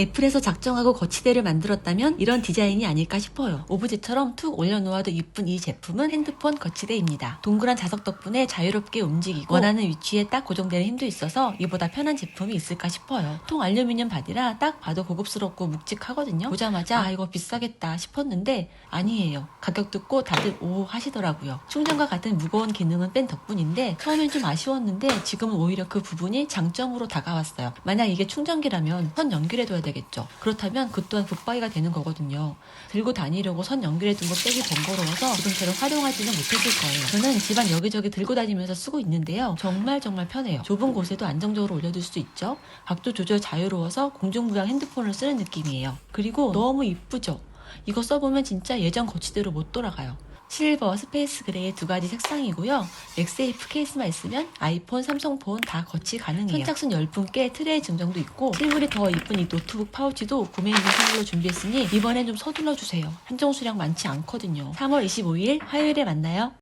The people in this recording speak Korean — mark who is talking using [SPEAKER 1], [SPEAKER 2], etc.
[SPEAKER 1] 애플에서 작정하고 거치대를 만들었다면 이런 디자인이 아닐까 싶어요. 오브제처럼 툭 올려놓아도 이쁜 이 제품은 핸드폰 거치대입니다. 동그란 자석 덕분에 자유롭게 움직이고 원하는 위치에 딱 고정되는 힘도 있어서 이보다 편한 제품이 있을까 싶어요. 통 알루미늄 바디라 딱 봐도 고급스럽고 묵직하거든요. 보자마자 아 이거 비싸겠다 싶었는데 아니에요. 가격 듣고 다들 오 하시더라고요. 충전과 같은 무거운 기능은 뺀 덕분인데 처음엔 좀 아쉬웠는데 지금은 오히려 그 부분이 장점으로 다가왔어요. 만약 이게 충전기라면 선 연결해둬야 되겠죠. 그렇다면 그 또한 붙박이가 되는 거거든요. 들고 다니려고 선 연결해 둔 거 빼기 번거로워서 지금처럼 활용하지는 못했을 거예요. 저는 집안 여기저기 들고 다니면서 쓰고 있는데요. 정말 정말 편해요. 좁은 곳에도 안정적으로 올려둘 수 있죠. 각도 조절 자유로워서 공중부양 핸드폰을 쓰는 느낌이에요. 그리고 너무 이쁘죠? 이거 써보면 진짜 예전 거치대로 못 돌아가요. 실버, 스페이스 그레이 두 가지 색상이고요. 맥세이프 케이스만 있으면 아이폰, 삼성폰 다 거치 가능해요. 선착순 10분께 트레이 증정도 있고 실물이 더 이쁜 이 노트북 파우치도 구매 있는 선물로 준비했으니 이번엔 좀 서둘러 주세요. 한정 수량 많지 않거든요. 3월 25일 화요일에 만나요.